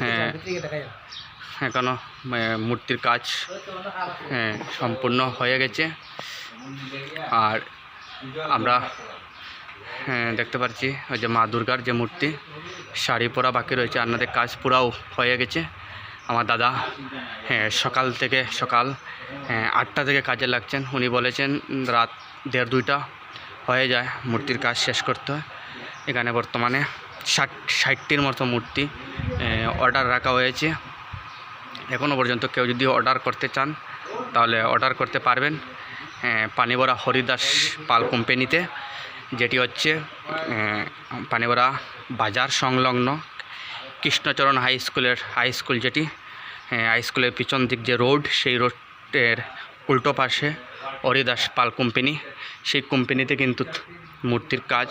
হ্যাঁ। এখনও মূর্তির কাজ হ্যাঁ সম্পূর্ণ হয়ে গেছে। আর আমরা হ্যাঁ দেখতে পাচ্ছি ওই যে মা দুর্গার যে মূর্তি শাড়ি পরা বাকি রয়েছে আপনাদের কাজ পুরাও হয়ে গেছে। আমার দাদা হ্যাঁ সকাল থেকে সকাল হ্যাঁ আটটা থেকে কাজে লাগছেন। উনি বলেছেন রাত দেড় দুইটা হয়ে যায় মূর্তির কাজ শেষ করতে। হয় এখানে বর্তমানে ষাট ষাটটির মতো মূর্তি অর্ডার রাখা হয়েছে। এখনও পর্যন্ত কেউ যদি অর্ডার করতে চান, তাহলে অর্ডার করতে পারবেন পানিবরা হরিদাস পাল কোম্পানিতে, যেটি হচ্ছে পানিবরা বাজার সংলগ্ন কৃষ্ণচরণ হাই স্কুলের, হাই স্কুল যেটি হাই স্কুলের পিছন দিক যে রোড, সেই রোডের উল্টো পাশে হরিদাস পাল কোম্পানি। সেই কোম্পানিতে কিন্তু মূর্তির কাজ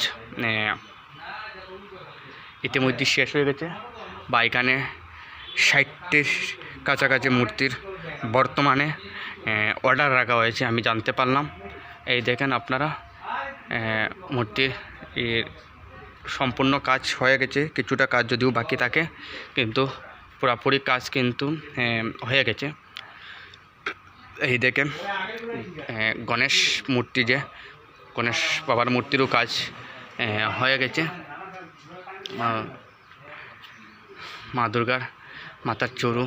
ইতিমধ্যে শেষ হয়ে গেছে। বা এখানে ষাটটির কাছাকাছি মূর্তির বর্তমানে অর্ডার রাখা হয়েছে, আমি জানতে পারলাম। এই দেখেন আপনারা মূর্তির সম্পূর্ণ কাজ হয়ে গেছে, কিছুটা কাজ যদিও বাকি থাকে, কিন্তু পুরোপুরি কাজ কিন্তু হয়ে গেছে। এই দেখেন গণেশ মূর্তি যে, গণেশ বাবার মূর্তিরও কাজ হয়ে গেছে। মা দুর্গার মাথার চরু,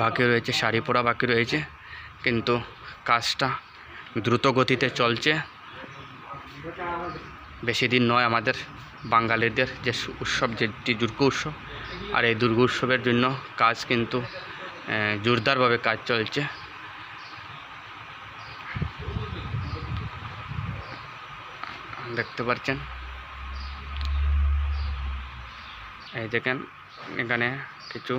বাকি রয়েছে শাড়ি পরা, বাকি রয়েছে কিন্তু কাজটা দ্রুত গতিতে চলছে। বেশি দিন নয় আমাদের বাঙালিদের যে উৎসব যেটি দুর্গা উৎসব, আর এই দুর্গা উৎসবের জন্য কাজ কিন্তু জোরদারভাবে কাজ চলছে। দেখতে পাচ্ছেন? এই দেখেন এখানে কিছু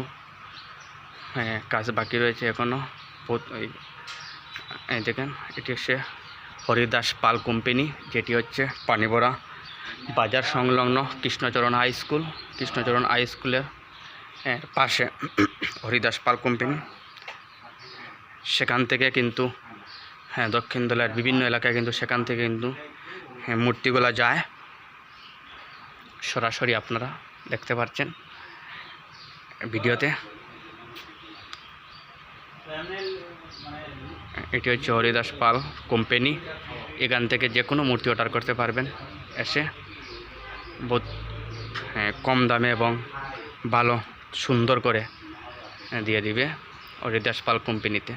কাজ বাকি রয়েছে এখনও বহুত দেখেন এটি হচ্ছে হরিদাস পাল কোম্পানি যেটি হচ্ছে পানিবড়া বাজার সংলগ্ন Krishnacharan high school. Krishnacharan high স্কুলের পাশে হরিদাস পাল কোম্পানি। সেখান থেকে কিন্তু হ্যাঁ দক্ষিণ দলের বিভিন্ন এলাকায় কিন্তু সেখান থেকে কিন্তু হ্যাঁ, মূর্তিগুলো যায়। সরাসরি আপনারা দেখতে পাচ্ছেন ভিডিওতে। এটি হচ্ছে হরিদাস পাল কোম্পানি এখান থেকে যে কোনো মূর্তি অর্ডার করতে পারবেন। এসে বহুত হ্যাঁ, কম দামে এবং ভালো সুন্দর করে দিয়ে দিবে হরিদাস পাল কোম্পানিতে